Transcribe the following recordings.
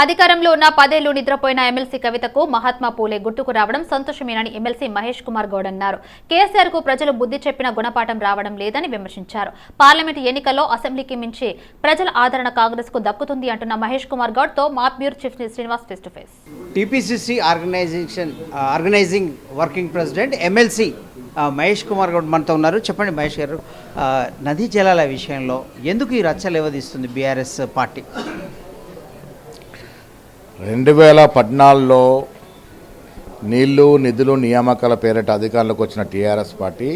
అధికారంలో ఉన్న పదేళ్ళు నిద్రపోయిన ఎమ్మెల్సీ కవితకు మహాత్మా పూలే గుర్తుకు రావడం సంతోషమేనని ఎమ్మెల్సీ మహేష్ కుమార్ గౌడ్ అన్నారు. కేసీఆర్కు ప్రజలు బుద్ధి చెప్పిన గుణపాఠం రావడం లేదని విమర్శించారు. పార్లమెంట్ ఎన్నికల్లో అసెంబ్లీకి మించి ప్రజల ఆదరణ కాంగ్రెస్కు దక్కుతుంది అంటున్న మహేష్ కుమార్ గౌడ్తో మా bureau chief Srinivas face to face. TPCC organisation organising working president MLC Mahesh Kumar Goud మనతో ఉన్నారు. చెప్పండి మహేష్ గారు నదీ జలాల విషయంలో ఎందుకు ఈ రచ్చ లేవదీస్తుంది బీఆర్ఎస్ పార్టీ? రెండు వేల పద్నాలుగులో నీళ్ళు నిధులు నియామకాల పేరిట అధికారంలోకి వచ్చిన టీఆర్ఎస్ పార్టీ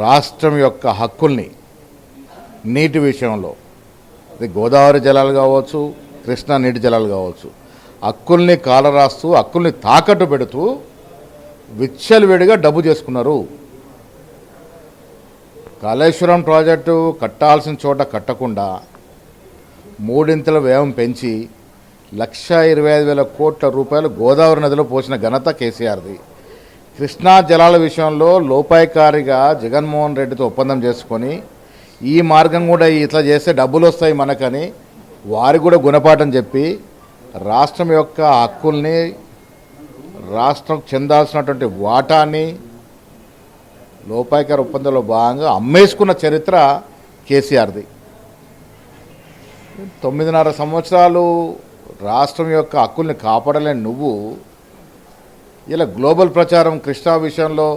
రాష్ట్రం యొక్క హక్కుల్ని నీటి విషయంలో ఇది గోదావరి జలాలు కావచ్చు కృష్ణా నీటి జలాలు కావచ్చు హక్కుల్ని కాలరాస్తూ హక్కుల్ని తాకట్టు పెడుతూ విచ్చలవిడిగా డబ్బు చేసుకున్నారు. కాళేశ్వరం ప్రాజెక్టు కట్టాల్సిన చోట కట్టకుండా మూడింతల వ్యయం పెంచి లక్ష ఇరవై ఐదు వేల కోట్ల రూపాయలు గోదావరి నదిలో పోసిన ఘనత కేసీఆర్ది. కృష్ణా జలాల విషయంలో లోపాయకారిగా జగన్మోహన్ రెడ్డితో ఒప్పందం చేసుకొని ఈ మార్గం కూడా ఇట్లా చేస్తే డబ్బులు వస్తాయి మనకని వారికి కూడా గుణపాఠం చెప్పి రాష్ట్రం యొక్క హక్కుల్ని రాష్ట్రం చెందాల్సినటువంటి వాటాని లోపాయకార ఒప్పందంలో భాగంగా అమ్మేసుకున్న చరిత్ర కేసీఆర్ది. తొమ్మిదిన్నర సంవత్సరాలు రాష్ట్రం యొక్క హక్కుల్ని కాపాడలేని నువ్వు ఇలా గ్లోబల్ ప్రచారం కృష్ణా విషయంలో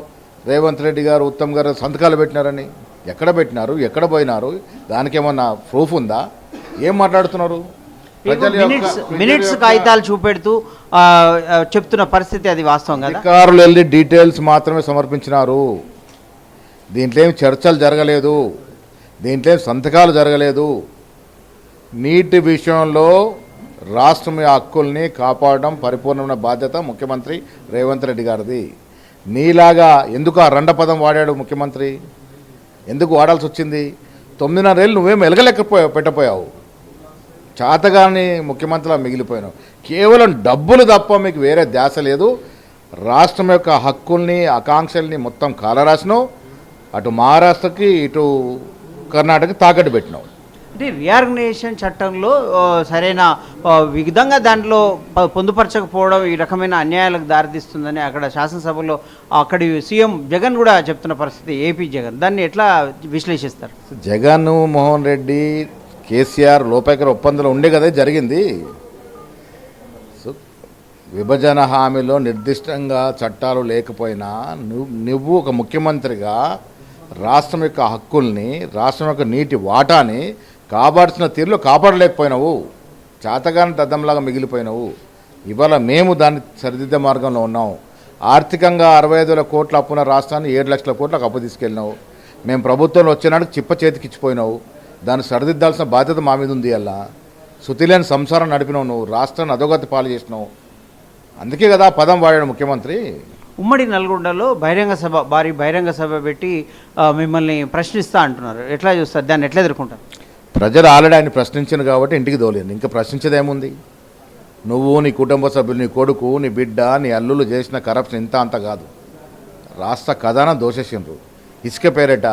రేవంత్ రెడ్డి గారు ఉత్తమ్ గారు సంతకాలు పెట్టినారని ఎక్కడ పెట్టినారు ఎక్కడ పోయినారు దానికి ఏమన్నా ప్రూఫ్ ఉందా? ఏం మాట్లాడుతున్నారు? మినిట్స్ కాగితాలు చూపెడుతూ చెప్తున్న పరిస్థితి అది వాస్తవం అధికారులు వెళ్ళి డీటెయిల్స్ మాత్రమే సమర్పించినారు. దీంట్లో ఏం చర్చలు జరగలేదు. దీంట్లో ఏం సంతకాలు జరగలేదు. నీటి విషయంలో రాష్ట్రం యొక్క హక్కుల్ని కాపాడడం పరిపూర్ణమైన బాధ్యత ముఖ్యమంత్రి రేవంత్ రెడ్డి గారిది. నీలాగా ఎందుకు ఆ రెండ పదం వాడాడు ముఖ్యమంత్రి? ఎందుకు వాడాల్సి వచ్చింది? తొమ్మిదిన్నరేళ్ళు నువ్వేం ఎలగలేకపోయావు పెట్టపోయావు చాతగాని ముఖ్యమంత్రిలా మిగిలిపోయినావు కేవలం డబ్బులు తప్ప మీకు వేరే ధ్యాస లేదు. రాష్ట్రం యొక్క హక్కుల్ని ఆకాంక్షల్ని మొత్తం కాలరాసినావు. అటు మహారాష్ట్రకి ఇటు కర్ణాటకకి తాకట్టు పెట్టినావు. అంటే రీఆర్గనైజేషన్ చట్టంలో సరైన విధంగా దాంట్లో పొందుపరచకపోవడం ఈ రకమైన అన్యాయాలకు దారితీస్తుందని అక్కడ శాసనసభలో అక్కడి సీఎం జగన్ కూడా చెప్తున్న పరిస్థితి ఏపీ జగన్. దాన్ని ఎట్లా విశ్లేషిస్తారు? జగన్ మోహన్ రెడ్డి కేసీఆర్ లోపేకర్ ఒప్పందంలో ఉండే కదా జరిగింది. సో విభజన హామీలో నిర్దిష్టంగా చట్టాలు లేకపోయినా నువ్వు నువ్వు ఒక ముఖ్యమంత్రిగా రాష్ట్రం యొక్క హక్కుల్ని రాష్ట్రం యొక్క నీటి వాటాని కాపాడుతున్న తీరులో కాపాడలేకపోయినావు. చేతగాని దద్దంలాగా మిగిలిపోయినావు. ఇవాళ మేము దాన్ని సరిదిద్దే మార్గంలో ఉన్నాం. ఆర్థికంగా అరవై ఐదు వేల కోట్ల అప్పున్న రాష్ట్రాన్ని ఏడు లక్షల కోట్లకు అప్పు తీసుకెళ్ళినావు. మేము ప్రభుత్వంలో వచ్చినాడు చిప్ప చేతికి ఇచ్చిపోయినావు. దాన్ని సరిదిద్దాల్సిన బాధ్యత మా మీద ఉంది అలా సుతిలేని సంసారం నడిపినావు నువ్వు. రాష్ట్రాన్ని అధోగతి పాలు చేసినావు. అందుకే కదా పదం వాడాడు ముఖ్యమంత్రి. ఉమ్మడి నల్గొండలో బహిరంగ సభ భారీ బహిరంగ సభ పెట్టి మిమ్మల్ని ప్రశ్నిస్తా అంటున్నారు. ఎట్లా చూస్తారు? దాన్ని ఎట్లా ఎదుర్కొంటారు? ప్రజలు ఆల్రెడీ ఆయన ప్రశ్నించను కాబట్టి ఇంటికి దోలేను ఇంకా ప్రశ్నించేదేముంది? నువ్వు నీ కుటుంబ సభ్యులు నీ కొడుకు నీ బిడ్డ నీ అల్లులు చేసిన కరప్షన్ ఇంత అంత కాదు. రాష్ట్ర ఖజానా దోషేసిండ్రు. ఇసుక పేరట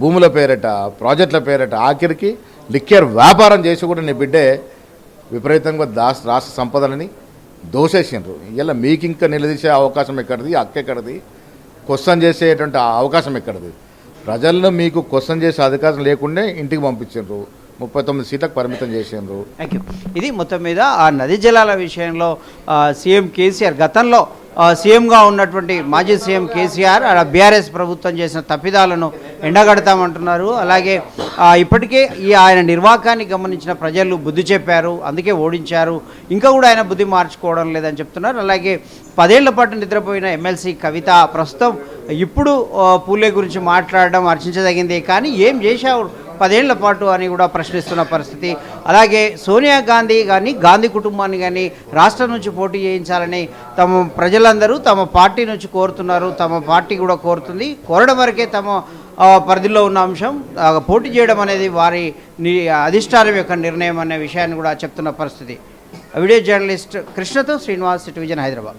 భూముల పేరట ప్రాజెక్టుల పేరట ఆఖరికి లిక్కర్ వ్యాపారం చేసి కూడా నీ బిడ్డే విపరీతంగా దాస్ రాష్ట్ర సంపదలని దోషేసిండ్రు. ఇలా మీకు ఇంకా నిలదీసే అవకాశం ఎక్కడిది? అక్క ఎక్కడిది? క్వశ్చన్ చేసేటువంటి అవకాశం ఎక్కడిది? ప్రజలను మీకు క్వశ్చన్ చేసే అధికారం లేకుండా ఇంటికి పంపించారు ముప్పై తొమ్మిది సీట్లకు పరిమితం చేసిండ్రు. థ్యాంక్ యూ ఇది మొత్తం మీద ఆ నదీ జలాల విషయంలో సీఎం కేసీఆర్ గతంలో సీఎంగా ఉన్నటువంటి మాజీ సీఎం కేసీఆర్ బీఆర్ఎస్ ప్రభుత్వం చేసిన తప్పిదాలను ఎండగడతామంటున్నారు. అలాగే ఇప్పటికే ఈ ఆయన నిర్వాకాన్ని గమనించిన ప్రజలు బుద్ధి చెప్పారు అందుకే ఓడించారు. ఇంకా కూడా ఆయన బుద్ధి మార్చుకోవడం లేదని చెప్తున్నారు. అలాగే పదేళ్ళ పాటు నిద్రపోయిన ఎమ్మెల్సీ కవిత ప్రస్తుతం ఇప్పుడు పూలే గురించి మాట్లాడడం అర్చించదగిందే కానీ ఏం చేశావు? పదేళ్ళ పాటు అని కూడా ప్రశ్నిస్తున్న పరిస్థితి. అలాగే సోనియా గాంధీ కానీ గాంధీ కుటుంబాన్ని కానీ రాష్ట్రం నుంచి పోటీ చేయించాలని తమ ప్రజలందరూ తమ పార్టీ నుంచి కోరుతున్నారు. తమ పార్టీ కూడా కోరుతుంది. కోరడం వరకే తమ పరిధిలో ఉన్న అంశం పోటీ చేయడం అనేది వారి ని- అధిష్టానం యొక్క నిర్ణయం అనే విషయాన్ని కూడా చెప్తున్న పరిస్థితి. వీడియో జర్నలిస్ట్ కృష్ణతో శ్రీనివాస్ టెలివిజన్ హైదరాబాద్.